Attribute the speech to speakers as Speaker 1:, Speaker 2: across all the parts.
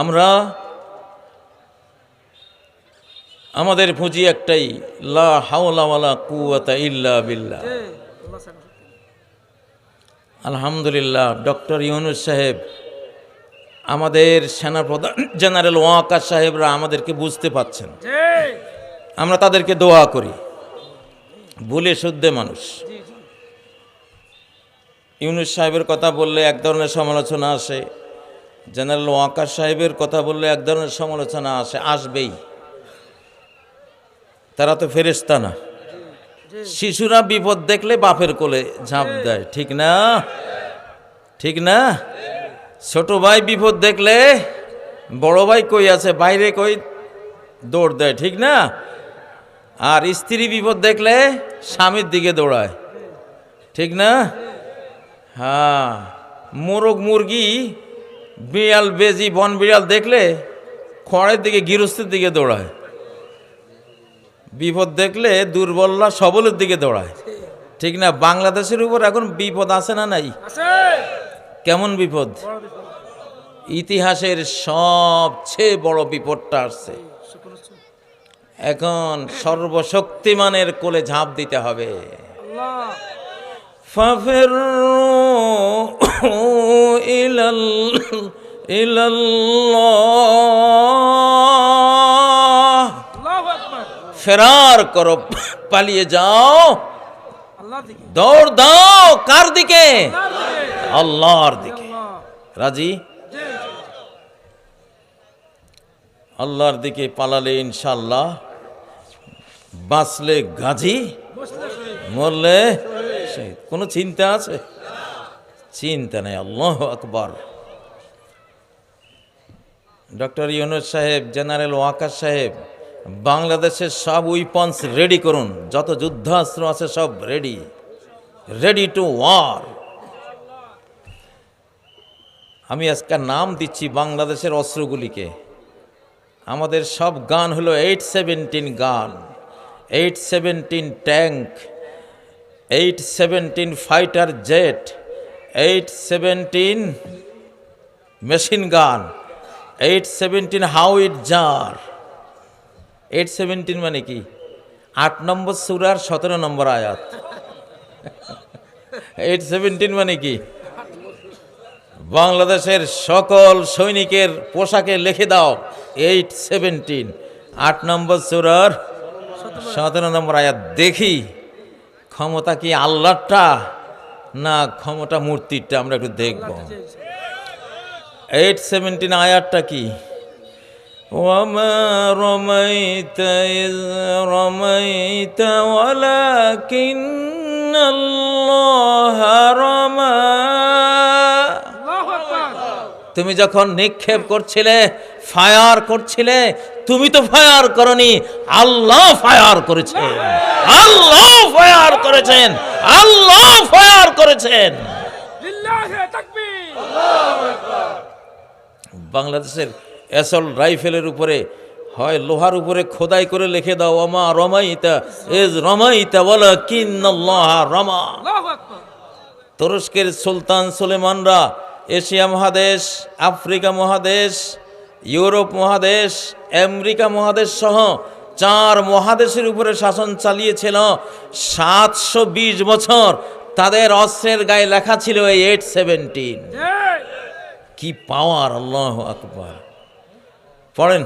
Speaker 1: আমরা আমাদের পুঁজি একটাই লা হাওলা ওয়ালা কুওয়াতা ইল্লা বিল্লাহ। আলহামদুলিল্লাহ ডক্টর ইউনুস সাহেব আমাদের সেনাপ্রধান জেনারেল ওয়াকার সাহেবরা আমাদেরকে বুঝতে পাচ্ছেন। আমরা তাদেরকে দোয়া করি। ভুলে শুদ্ধে মানুষ। ইউনুস সাহেবের কথা বললে এক ধরনের সমালোচনা আসে। জেনারেল ওয়াকার সাহেবের কথা বললে এক ধরনের সমালোচনা আসে, আসবেই। তারা তো ফেরেস্তা না। শিশুরা বিপদ দেখলে বাপের কোলে ঝাঁপ দেয়, ঠিক না? ঠিক না? ছোট ভাই বিপদ দেখলে বড় ভাই কই আছে, বাইরে কই দৌড় দেয়, ঠিক না? আর স্ত্রী বিপদ দেখলে স্বামীর দিকে দৌড়ায়, ঠিক না? হ্যাঁ মোরগ মুরগি বিড়াল বেজি বন বিড়াল দেখলে খড়ের দিকে গৃহস্থের দিকে দৌড়ায়। বিপদ দেখলে দুর্বলরা সবলের দিকে দৌড়ায়। ঠিক না? বাংলাদেশের উপর এখন বিপদ আছে না নাই? কেমন বিপদ? ইতিহাসের সবচেয়ে বড় বিপদটা আসছে। এখন সর্বশক্তিমানের কোলে ঝাঁপ দিতে হবে। ففروا إلى ال- إلى الله ফেরার করো পালিয়ে যাও দৌড় দাও কার দিকে আল্লাহর দিকে রাজি আল্লাহর দিকে পালালে ইনশাল্লাহ বাঁচলে গাজী মরলে শহীদ। কোনো চিন্তা আছে চিন্তা নেই, আল্লাহ আকবর। ডক্টর ইউনুস সাহেব, জেনারেল ওয়াকার সাহেব, বাংলাদেশের সব উইপন্স রেডি করুন, যত যুদ্ধাস্ত্র আছে সব রেডি রেডি টু ওয়ার আমি আজকে নাম দিচ্ছি বাংলাদেশের অস্ত্রগুলিকে। আমাদের সব গান হলো eight seventeen gun eight seventeen tank eight seventeen fighter jet eight seventeen machine gun eight seventeen howitzer eight seventeen মানে কি? আট নম্বর সুরার সতেরো নম্বর আয়াত। এইট সেভেন্টিন মানে কি? বাংলাদেশের সকল সৈনিকের পোশাকে লিখে দাও এইট সেভেন্টিন আট নম্বর সুরার সতেরো নম্বর আয়াত দেখি, ক্ষমতা কি আল্লাহটা না ক্ষমতা মূর্তিটা আমরা একটু দেখব এইট সেভেন্টিন আয়াতটা কি وما رميت إذ رميت ولكن الله رمى তুমি যখন নিক্ষেপ করছিলে ফায়ার করছিলে তুমি তো ফায়ার করনি আল্লাহ ফায়ার করেছেন আল্লাহ ফায়ার করেছেন আল্লাহ ফায়ার করেছেন। বাংলাদেশের অ্যাসল রাইফেলের উপরে হয় লোহার উপরে খোদাই করে লিখে দাও অমা রমাইতা এজ রমাইতা বলা কিন্নাল্লাহ রমা তুরস্কের সুলতান সুলেমানরা এশিয়া মহাদেশ আফ্রিকা মহাদেশ ইউরোপ মহাদেশ আমেরিকা মহাদেশ সহ চার মহাদেশের উপরে শাসন চালিয়েছিল সাতশো বিশ বছর, তাদের অস্ত্রের গায়ে লেখা ছিল এই এইট সেভেন্টিন। কি পাওয়ার আল্লাহ আকবার। পড়েন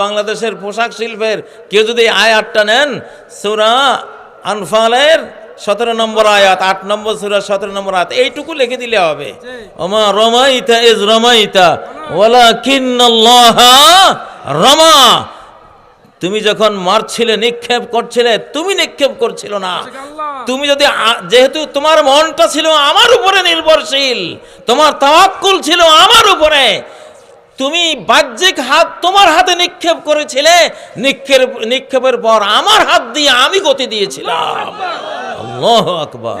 Speaker 1: বাংলাদেশের পোশাক শিল্পের কেউ যদি আয়াতটা নেন, সূরা আনফালের সতেরো নম্বর আয়াত আট নম্বর সুরা সতেরো নম্বর আয়াত এইটুকু লিখে দিলে হবে। ওমা রমাইতা ইজ রমাইতা ওয়ালাকিন্নাল্লাহ রমা। তুমি যখন মারছিলে নিক্ষেপ করছিলে তুমি নিক্ষেপ করছিল না। তুমি যদি যেহেতু তোমার মনটা ছিল আমার উপরে নির্ভরশীল তোমার তাওয়াক্কুল ছিল আমার উপরে তুমি বাহ্যিক হাত তোমার হাতে নিক্ষেপ করেছিলে নিক্ষেপ নিক্ষেপের পর আমার হাত দিয়ে আমি গতি দিয়েছিলাম। আল্লাহ আকবার।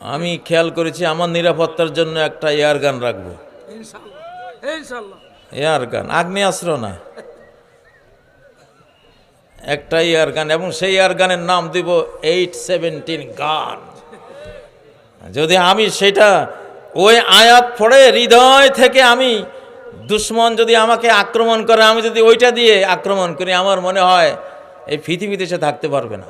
Speaker 1: আমি খেয়াল করেছি আমার নিরাপত্তার জন্য একটা এয়ার গান রাখব। এয়ার গান আগ্নেয়াস্ত্র না। একটা ইয়ার গান এবং সেই ইয়ার গানের নাম দিব এইট সেভেন্টিন গান। যদি আমি সেটা ওই আয়াত পড়ে হৃদয় থেকে আমি দুশ্মন যদি আমাকে আক্রমণ করে আমি যদি ওইটা দিয়ে আক্রমণ করি আমার মনে হয় এই পৃথিবীতে সে থাকতে পারবে না।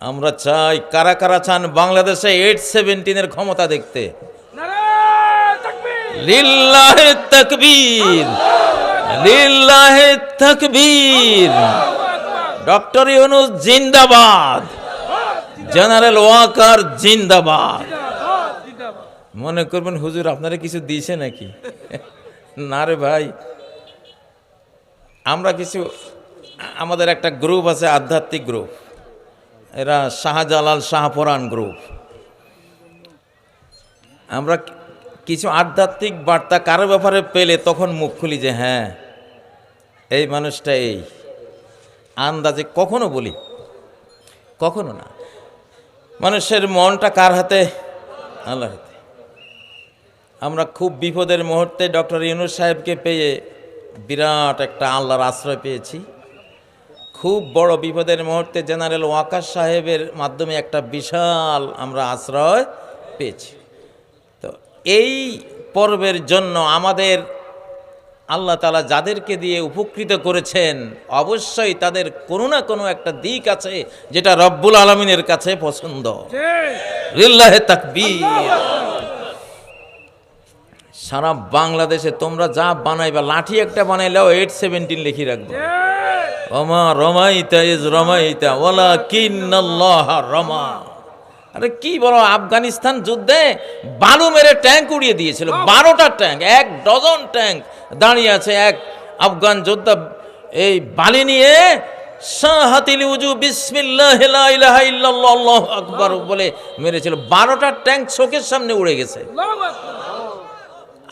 Speaker 1: আমরা চাই কারা কারা চান বাংলাদেশে এইট সেভেন্টিনের ক্ষমতা দেখতে। লিল্লাহে তকবীর লিল্লাহে তকবীর। ডক্টর ইউনুস জিন্দাবাদ, জেনারেল ওয়াকার জিন্দাবাদ। মনে করবেন, হুজুর আপনারা কিছু দিয়েছে নাকি? না রে ভাই আমরা কিছু, আমাদের একটা গ্রুপ আছে আধ্যাত্মিক গ্রুপ এরা শাহজালাল শাহপরাণ গ্রুপ আমরা কিছু আধ্যাত্মিক বার্তা কারও ব্যাপারে পেলে তখন মুখ খুলি যে হ্যাঁ এই মানুষটা এই। আন্দাজে কখনো বলি, কখনো না। মানুষের মনটা কার হাতে? আল্লাহর হাতে। আমরা খুব বিপদের মুহূর্তে ডক্টর ইউনুস সাহেবকে পেয়ে বিরাট একটা আল্লাহর আশ্রয় পেয়েছি। খুব বড় বিপদের মুহূর্তে জেনারেল ওয়াকার সাহেবের মাধ্যমে একটা বিশাল আমরা আশ্রয় পেয়েছি। তো এই পর্বের জন্য আমাদের আল্লাহ তালা যাদেরকে দিয়ে উপকৃত করেছেন অবশ্যই তাদের কোনো না কোনো একটা দিক আছে যেটা রব্বুল আলমিনের কাছে পছন্দ। তাকবীর। সারা বাংলাদেশে তোমরা যা বানাইবা লাঠি একটা বানাইলেও এইট সেভেন্টিন লিখি রাখবে। রমা রমাইতা ইজ রমাইতা ওলা কিন্নাল্লাহ রমা। আরে কি বলো আফগানিস্তান যুদ্ধে বালু মেরে ট্যাঙ্ক উড়িয়ে দিয়েছিল বারোটা ট্যাঙ্ক এক ডজন ট্যাঙ্ক দাঁড়িয়ে আছে এক আফগান যোদ্ধা। এই বালি নিয়ে শাহাতিল উজু বিসমিল্লাহ আকবার বলে মেরেছিল। বারোটা ট্যাঙ্ক চোখের সামনে উড়ে গেছে।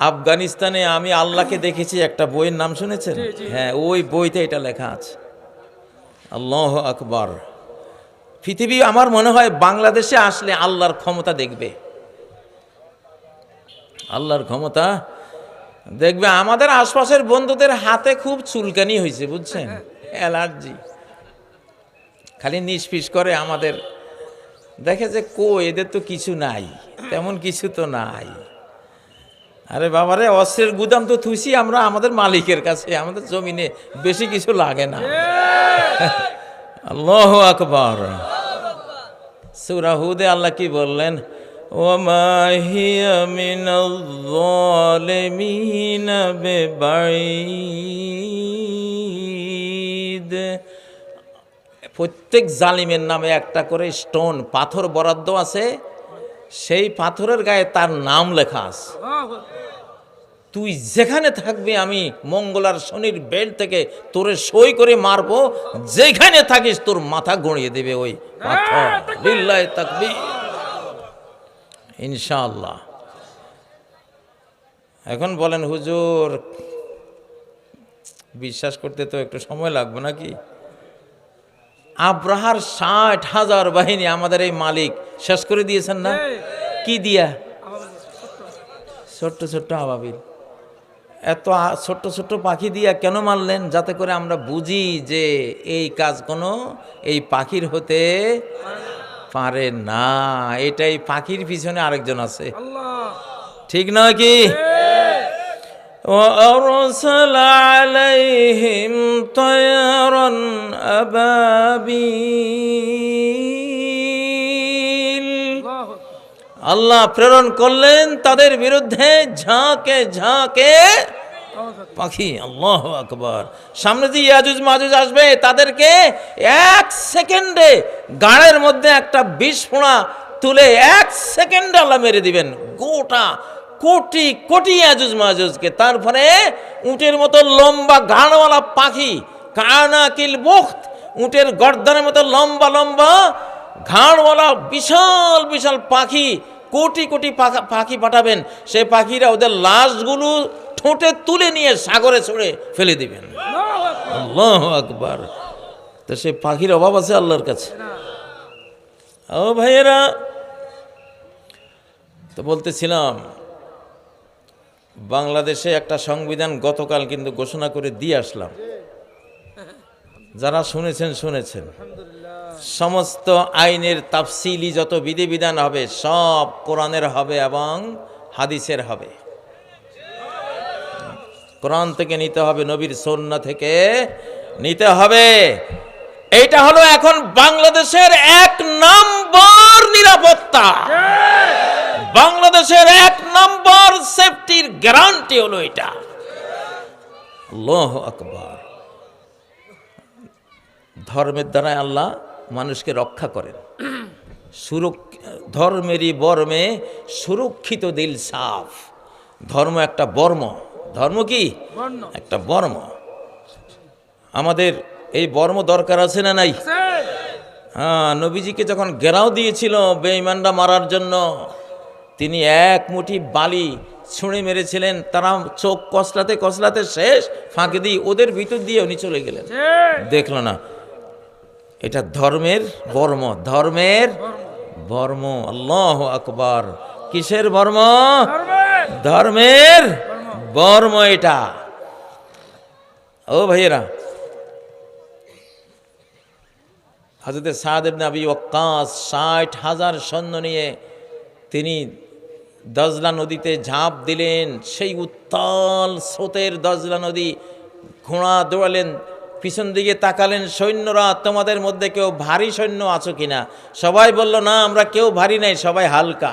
Speaker 1: আফগানিস্তানে আমি আল্লাহকে দেখেছি একটা বইয়ের নাম শুনেছেন? হ্যাঁ ওই বইতে এটা লেখা আছে। আল্লাহ আকবর। পৃথিবী আমার মনে হয় বাংলাদেশে আসলে আল্লাহর ক্ষমতা দেখবে। আল্লাহর ক্ষমতা দেখবে। আমাদের আশপাশের বন্ধুদের হাতে খুব চুলকানি হয়েছে বুঝছেন? অ্যালার্জি। খালি নিষ্পিস করে আমাদের। দেখে যে কো এদের তো কিছু নাই তেমন কিছু তো নাই। আরে বাবারে অস্ত্রের গুদাম তো থুসি আমরা আমাদের মালিকের কাছে। আমাদের জমিনে বেশি কিছু লাগে না। আল্লাহ আকবর। সুরাহুদে আল্লাহ কি বললেন? প্রত্যেক জালিমের নামে একটা করে স্টোন পাথর বরাদ্দ আছে। সেই পাথরের গায়ে তার নাম লেখা আছে। তুই যেখানে থাকবি আমি মঙ্গলার শনির বেল্ট থেকে তোরে সই করে মারবো। যেখানে থাকিস তোর মাথা গড়িয়ে দেবে ওই তাকবীর। ইনশাআল্লাহ। এখন বলেন হুজুর বিশ্বাস করতে তো একটু সময় লাগবে নাকি? আব্রাহার ষাট হাজার বাহিনী আমাদের এই মালিক শেষ করে দিয়েছেন না? কি দিয়া? ছোট্ট ছোট্ট আবাবিল। এত আ- ছোট্ট ছোট্ট পাখি দিয়া কেন মারলেন যাতে করে আমরা বুঝি যে এই কাজ কোনো এই পাখির হতে পারে না এটাই পাখির পিছনে আরেকজন আছে ঠিক নয় কি وأرسل عليهم طيرا أبابيل আল্লাহ প্রেরণ করলেন তাদের বিরুদ্ধে ঝাঁকে ঝাঁকে পাখি। আল্লাহ আকবর। সামনে যে ইয়াজুজ মাজুজ আসবে, তাদেরকে এক সেকেন্ডে গাড়ের মধ্যে একটা বিষ ফোঁড়া তুলে এক সেকেন্ডে আল্লাহ মেরে দিবেন। গোটা কোটি কোটি ইয়াজুজ মাজুজকে। তারপরে উটের মতো লম্বা গাড়ওয়ালা পাখি কানাকিল বুখত, উটের গর্দানের মতো লম্বা লম্বা ঘাড়ওয়ালা বিশাল বিশাল পাখি, কোটি কোটি পাখি পাঠাবেন। সেই পাখিরা ওদের লাশগুলো ঠোঁটে তুলে নিয়ে সাগরে ছড়ে ফেলে দিবেন। আল্লাহ আকবার। তো সে পাখির অভাব আছে আল্লাহর কাছে। ও ভাইয়েরা, তো বলতেছিলাম, বাংলাদেশে একটা সংবিধান গতকাল কিন্তু ঘোষণা করে দিয়ে আসলাম। যারা শুনেছেন শুনেছেন। সমস্ত আইনের তাফসিলি যত বিধিবিধান হবে, সব কোরআনের হবে এবং হাদিসের হবে। কোরআন থেকে নিতে হবে, নবীর সন্না থেকে নিতে হবে। এইটা হলো এখন বাংলাদেশের এক নম্বর নিরাপত্তা। বাংলাদেশের এক নম্বর সেফটির গ্যারান্টি হলো এটা। আল্লাহ আকবার। ধর্মের দ্বারা আল্লাহ মানুষকে রক্ষা করেন। সুরক্ষ ধর্মেরই বর্মে সুরক্ষিত দিল সাফ। ধর্ম একটা বর্ম। ধর্ম কি? একটা বর্ম। আমাদের এই বর্ম দরকার আছে না নাই? হ্যাঁ নবীজিকে যখন গেরাও দিয়েছিল বেঈমানরা মারার জন্য তিনি এক মুঠি বালি ছুঁড়ে মেরেছিলেন। তারা চোখ কসলাতে কসলাতে শেষ ফাঁকে দিয়ে ওদের ভিতর দিয়ে উনি চলে গেলেন। দেখল না। এটা ধর্মের বর্ম ধর্মের বর্ম, আল্লাহ আকবর। কিসের বর্ম? ধর্মের বর্ম এটা। ও ভাইয়েরা হাজরত সাদ ইবনে আবি ওয়াক্কাস ষাট হাজার সৈন্য নিয়ে তিনি দজলা নদীতে ঝাঁপ দিলেন। সেই উত্তাল স্রোতের দজলা নদী ঘোড়া দৌড়ালেন। পিছন দিকে তাকালেন, সৈন্যরা, তোমাদের মধ্যে কেউ ভারী সৈন্য আছো কিনা? সবাই বলল, না, আমরা কেউ ভারী নাই, সবাই হালকা।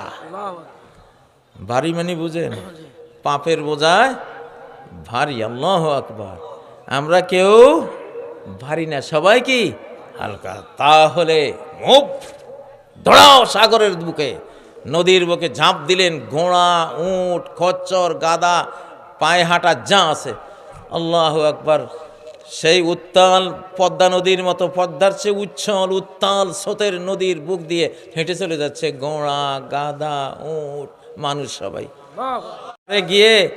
Speaker 1: ভারী মানে বুঝেন? পাপের বোঝায় ভারী, আল্লাহ আকবার। আমরা কেউ ভারী না, সবাই কি হালকা? তাহলে মুখ দৌড়াও সাগরের বুকে। নদীর বুকে ঝাঁপ দিলেন, ঘোড়া, উট, খচ্চর গাদা পায়ে হাঁটা, যা আছে। আল্লাহ আকবার। সেই উত্তাল পদ্মা নদীর মতো পদ্মার চেয়ে উচ্ছল, উত্তাল স্রোতের নদীর বুক দিয়ে হেঁটে চলে যাচ্ছে ঘোড়া গাদা, উট, মানুষ সবাই। গিয়ে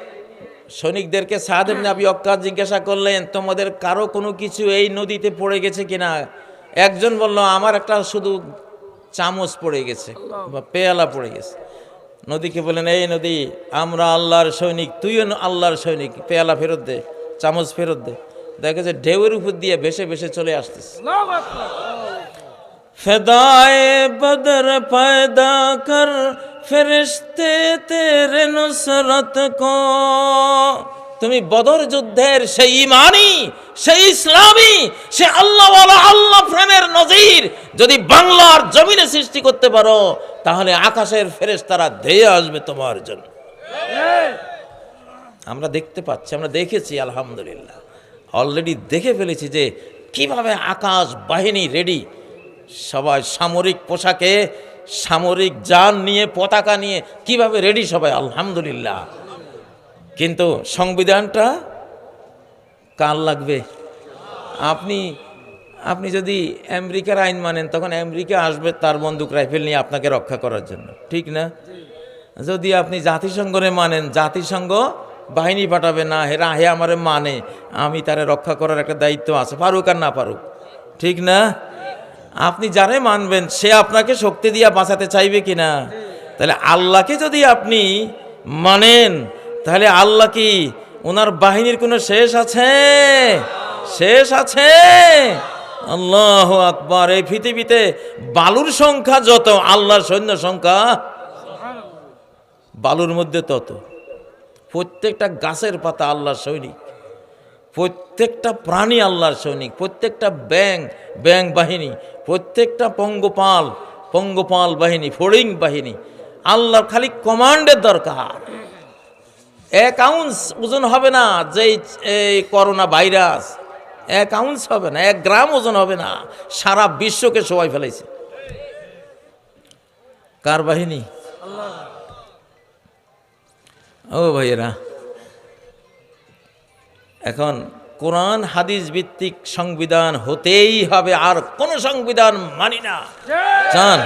Speaker 1: সৈনিকদেরকে সাহাদেব নাবি অক্কা জিজ্ঞাসা করলেন, তোমাদের কারও কোনো কিছু এই নদীতে পড়ে গেছে কিনা? একজন বলল, আমার একটা শুধু চামচ পড়ে গেছে বা পেয়ালা পড়ে গেছে। নদীকে বলেন এই নদী, আমরা আল্লাহর সৈনিক, তুইও আল্লাহর সৈনিক, পেয়ালা ফেরত দে, চামচ ফেরত দে। দেখা যায় ঢেউয়ের উপর দিয়ে ভেসে ভেসে চলে আসতেছে। ফেদায় বদর পায়দা কর ফেরিস্তে তে নসরত কো। তুমি বদর যুদ্ধের সেই ইমানি সেই ইসলামী সে আল্লাহ আল্লাহ প্রেমের নজির যদি বাংলার জমিনে সৃষ্টি করতে পারো তাহলে আকাশের ফেরেস তারা ধেয়ে আসবে তোমার জন্য। হ্যাঁ। আমরা দেখতে পাচ্ছি আমরা দেখেছি আলহামদুলিল্লাহ। অলরেডি দেখে ফেলেছি যে কীভাবে আকাশ বাহিনী রেডি সবাই সামরিক পোশাকে, সামরিক যান নিয়ে, পতাকা নিয়ে কীভাবে রেডি সবাই, আলহামদুলিল্লাহ। কিন্তু সংবিধানটা কার লাগবে? আপনি আপনি যদি আমেরিকার আইন মানেন, তখন আমেরিকা আসবে তার বন্দুক, রাইফেল নিয়ে আপনাকে রক্ষা করার জন্য। ঠিক না? যদি আপনি জাতিসংঘরে মানেন, জাতিসংঘ বাহিনী পাঠাবে না, হেরা, হে আমারে মানে আমি তারে রক্ষা করার একটা দায়িত্ব আছে পারুক আর না পারুক ঠিক না? আপনি যারে মানবেন, সে আপনাকে শক্তি দিয়া বাঁচাতে চাইবে কি না তাহলে আল্লাহকে যদি আপনি মানেন, তাহলে আল্লাহ কি ওনার বাহিনীর কোনো শেষ আছে? শেষ আছে? আল্লাহ আকবার, এই পৃথিবীতে বালুর সংখ্যা যত, আল্লাহর সৈন্য সংখ্যা, বালুর মধ্যে তত। প্রত্যেকটা গাছের পাতা আল্লাহর সৈনিক, প্রত্যেকটা প্রাণী আল্লাহর সৈনিক, প্রত্যেকটা ব্যাং ব্যাং বাহিনী, প্রত্যেকটা পঙ্গপাল পঙ্গপাল বাহিনী, ফড়িং বাহিনী, আল্লাহর খালি কমান্ডের দরকার। এক আউন্স ওজন হবে না যে এই করোনা ভাইরাস, এক আউন্স হবে না, এক গ্রাম ওজন হবে না, সারা বিশ্বকে সবাই ফেলাইছে। কার বাহিনী? ও ভাইয়েরা এখন কোরআন হাদিস ভিত্তিক সংবিধান হতেই হবে আর কোন সংবিধান মানি না। চান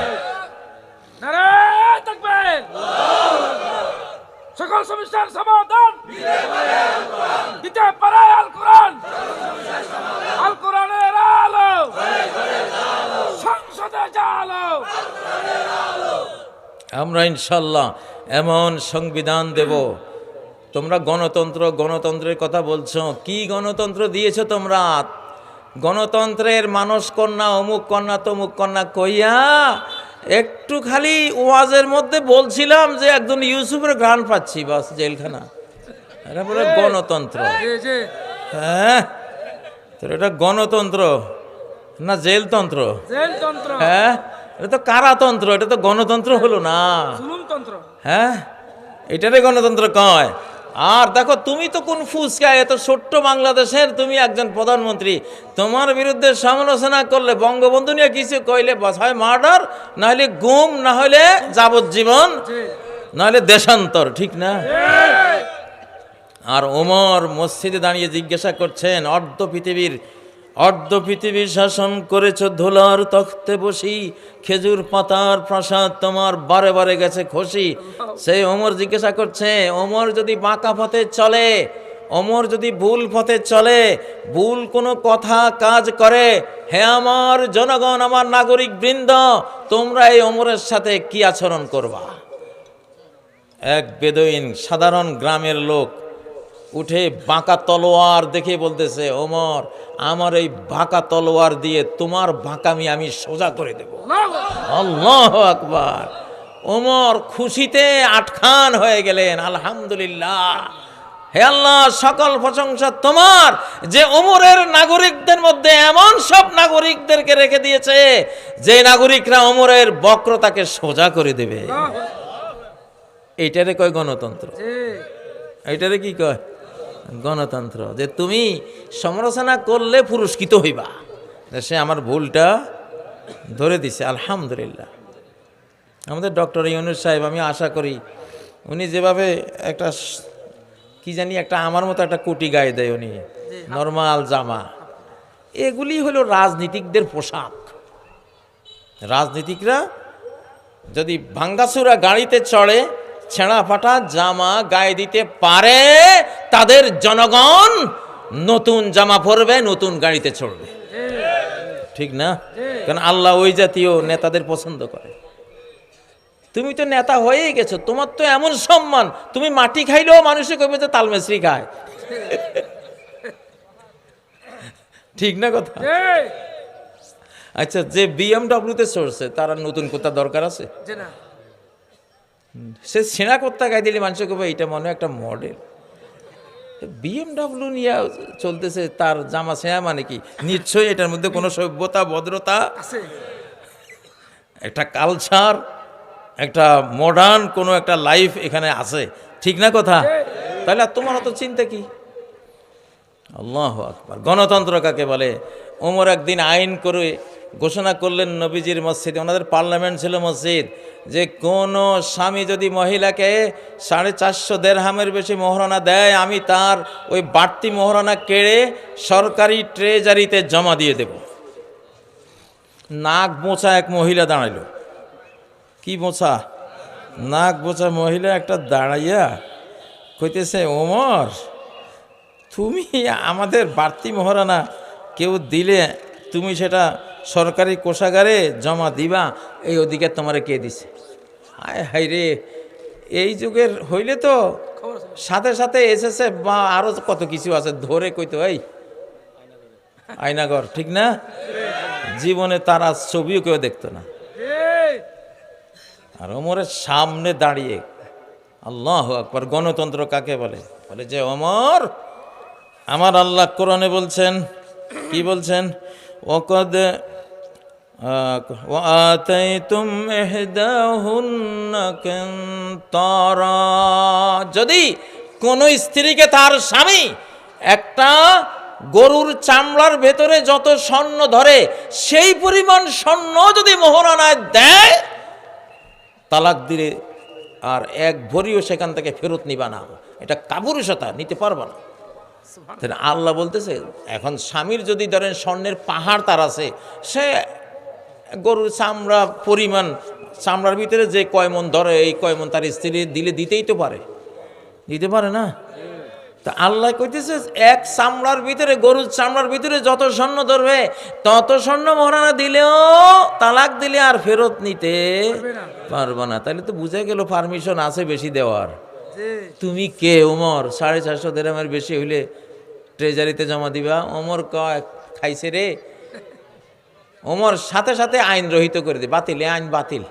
Speaker 2: সকল সমস্যার সমাধান! দিতে পারে আল কোরআন আল কোরআনের আলো সংসদে যা আলো
Speaker 1: আমরা ইনশাল্লাহ এমন সংবিধান দেব। তোমরা গণতন্ত্র গণতন্ত্রের কথা বলছো। কি গণতন্ত্র দিয়েছ তোমরা? গণতন্ত্রের মানস কন্যা অমুক কন্যা তমুক কন্যা কইয়া একটু খালি ওয়াজের মধ্যে বলছিলাম যে একজন ইউসুফের গ্রান পাচ্ছি বাস জেলখানা। এটা বলে গণতন্ত্র। হ্যাঁ? তোর এটা গণতন্ত্র না জেলতন্ত্র?
Speaker 2: জেলতন্ত্র।
Speaker 1: হ্যাঁ? এটা তো কারাতন্ত্র এটা তো গণতন্ত্র হলো না। হ্যাঁ? এটারে গণতন্ত্র কয়। আর দেখো তুমি তো কোন ফুসকা এত ছোট্ট বাংলাদেশের তুমি একজন প্রধানমন্ত্রী। তোমার বিরুদ্ধে সমালোচনা করলে বঙ্গবন্ধু নিয়ে কিছু কইলে হয় মার্ডার না হলে গুম না হলে যাবজ্জীবন
Speaker 2: জি
Speaker 1: না হলে দেশান্তর ঠিক না? আর ওমর মসজিদে দাঁড়িয়ে জিজ্ঞাসা করছেন অর্ধ পৃথিবীর অর্ধ পৃথিবী শাসন করেছ ধুলার তখতে বসি, খেজুর পাতার প্রাসাদ তোমার বারে বারে গেছে খসি। সেই অমর জিজ্ঞাসা করছে, ওমর যদি বাঁকা পথে চলে অমর যদি ভুল পথে চলে, ভুল কোনো কথা কাজ করে, হে আমার জনগণ, আমার নাগরিক বৃন্দ, তোমরা এই অমরের সাথে কি আচরণ করবা? এক বেদইন সাধারণ গ্রামের লোক উঠে বাঁকা তলোয়ার দেখে বলতেছে ওমর আমার এই বাঁকা তলোয়ার দিয়ে তোমার বাঁকামি আমি সোজা করে দেব। আল্লাহ আকবার। ওমর খুশিতে আটখান হয়ে গেলেন আলহামদুলিল্লাহ। হে আল্লাহ সকল প্রশংসা তোমার যে ওমরের নাগরিকদের মধ্যে এমন সব নাগরিকদেরকে রেখে দিয়েছে যে নাগরিকরা ওমরের বক্রতাকে সোজা করে দেবে। এইটারে কয় গণতন্ত্র? এইটারে কি কয়? গণতন্ত্র যে তুমি সমালোচনা করলে পুরস্কৃত হইবা। সে আমার ভুলটা ধরে দিছে আলহামদুলিল্লাহ। আমাদের ডক্টর ইউনুস সাহেব আমি আশা করি উনি যেভাবে একটা কি জানি একটা আমার মতো একটা কুটি গায়ে দেয় উনি নর্মাল জামা। এগুলি হলো রাজনীতিকদের পোশাক। রাজনীতিকরা যদি ভাঙ্গাসুরা গাড়িতে চড়ে ছেঁড়া ফাটা জামা গায়ে দিতে পারে তাদের জনগণ নতুন জামা পরবে নতুন গাড়িতে চড়বে। ঠিক না? কারণ আল্লাহ ওই জাতীয় নেতাদের পছন্দ করে। তুমি তো নেতা হয়েই গেছো তোমার তো এমন সম্মান। তুমি মাটি খাইলেও মানুষে কবে যে তালমেশ্রী খায়। ঠিক না কথা? আচ্ছা যে বিএমডব্লিউতে চড়ছে তার নতুন কোথা দরকার আছে?
Speaker 2: না।
Speaker 1: সে সেনা কর্তা গাই দিলে মানুষের কবে এটা মনে একটা মডেল বিএমডাব্লিউ নিয়ে চলতেছে তার জামা সেয়া মানে কি? নিশ্চয়ই এটার মধ্যে কোনো সভ্যতা ভদ্রতা
Speaker 2: আছে।
Speaker 1: একটা কালচার একটা মডার্ন কোনো একটা লাইফ এখানে আছে। ঠিক না কথা? তাহলে আর তোমার অত চিন্তা কি? আল্লাহ আকবার। গণতন্ত্র কাকে বলে? ওমর একদিন আইন করে ঘোষণা করলেন নবীজির মসজিদে, ওনাদের পার্লামেন্ট ছিল মসজিদ, যে কোনো স্বামী যদি মহিলাকে সাড়ে চারশো দেড়হামের বেশি মোহরানা দেয়, আমি তার ওই বাড়তি মোহরানা কেড়ে সরকারি ট্রেজারিতে জমা দিয়ে দেব। নাক বোঁচা এক মহিলা দাঁড়াইল। কি বোঁচা নাক বোঁচা মহিলা একটা দাঁড়াইয়া কইতেছে, ওমর, তুমি আমাদের বাড়তি মহারানা কেউ দিলে, তুমি সেটা সরকারি কোষাগারে জমা দিবা, এই অধিকার তোমারে কে দিছে? হায় হাই রে, এই যুগের হইলে তো সাথে সাথে এসেছে বা আরও কত কিছু আছে, ধরে কইতো, এই আয়নাগর, ঠিক না? জীবনে তারা ছবিও কেউ দেখতো না। আর ওমরের সামনে দাঁড়িয়ে, আল্লাহ আকবর, গণতন্ত্র কাকে বলে? বলে যে অমর আমার আল্লাহ কোরআনে বলছেন, কি বলছেন? ওকদ وآتيتم إحداهن قنطارا যদি কোন স্ত্রীকে তার স্বামী একটা গরুর চামড়ার ভেতরে যত স্বর্ণ ধরে সেই পরিমাণ স্বর্ণ যদি মোহরানায় দেয় তালাক দিলে আর এক ভরিও সেখান থেকে ফেরত নিবা না এটা কাপুরুষতা নিতে পারবা না তাহলে আল্লাহ বলতেছে এখন স্বামীর যদি ধরেন স্বর্ণের পাহাড় তার আছে সে গরুর চামড়া পরিমাণ চামড়ার ভিতরে যে কয়মন ধরে এই কয়মন তার স্ত্রী দিলে দিতেই তো পারে। দিতে পারে না? তা আল্লাহ কইতেছে এক চামড়ার ভিতরে গরুর চামড়ার ভিতরে যত স্বর্ণ ধরবে তত স্বর্ণ মহারানা দিলেও তালাক দিলে আর ফেরত নিতে পারবে না। তাহলে তো বুঝে গেল পারমিশন আছে বেশি দেওয়ার। তুমি কে? ওমর সাড়ে চারশো দেড়ামের বেশি হইলে ট্রেজারিতে জমা দিবা। ওমর কয় খাইছে রে? ওমর সাথে সাথে আইন রহিত করে দে, বাতিল, এ আইন বাতিল।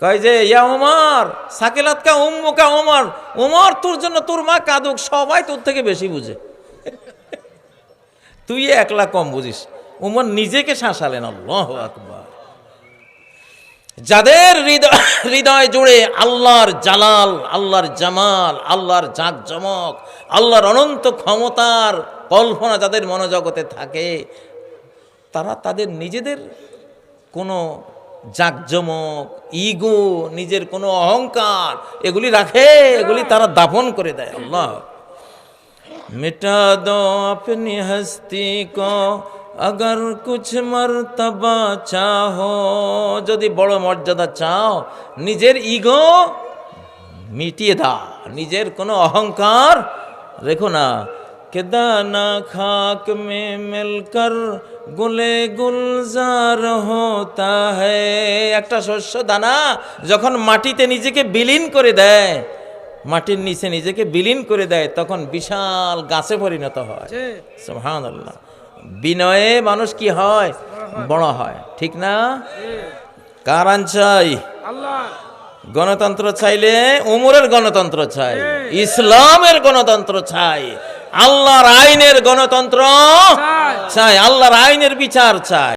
Speaker 1: কয় যে, ইয়া ওমর সাকিলাত কা উম্মুকা ওমর ওমর তোর জন্য তোর মা কাদুক, সবাই তোর থেকে বেশি বুঝে। তুই একলা কম বুঝিস। উমর নিজেকে শাসালেন, আল্লাহ আকবার। যাদের হৃদয় হৃদয় জুড়ে আল্লাহর জালাল, আল্লাহর জামাল, আল্লাহর জাঁকজমক, আল্লাহর অনন্ত ক্ষমতার কল্পনা যাদের মনোজগতে থাকে তারা তাদের নিজেদের কোনো জাকজমক, ইগো, নিজের কোনো অহংকার, এগুলি রাখে, এগুলি তারা দাফন করে দেয়, আল্লাহ। মেটা দো আপনি হস্তি ক, আগর কুছ মর্তবা চাহো। যদি বড় মর্যাদা চাও, নিজের ইগো মিটিয়ে দাও, নিজের কোনো অহংকার রেখো না। কেদানা খাক মে میں গুলে গুলজার হতা একটা শস্য দানা যখন মাটিতে নিজেকে বিলীন করে দেয় মাটির নিচে নিজেকে বিলীন করে দেয় তখন বিশাল গাছে পরিণত হয়। বিনয়ে মানুষ কি হয়? বড় হয়। ঠিক না? কারণ চাই। গণতন্ত্র চাইলে উমরের গণতন্ত্র চাই। ইসলামের গণতন্ত্র চাই। আল্লাহর আইনের গণতন্ত্র
Speaker 2: চাই।
Speaker 1: চাই আল্লাহর আইনের বিচার চাই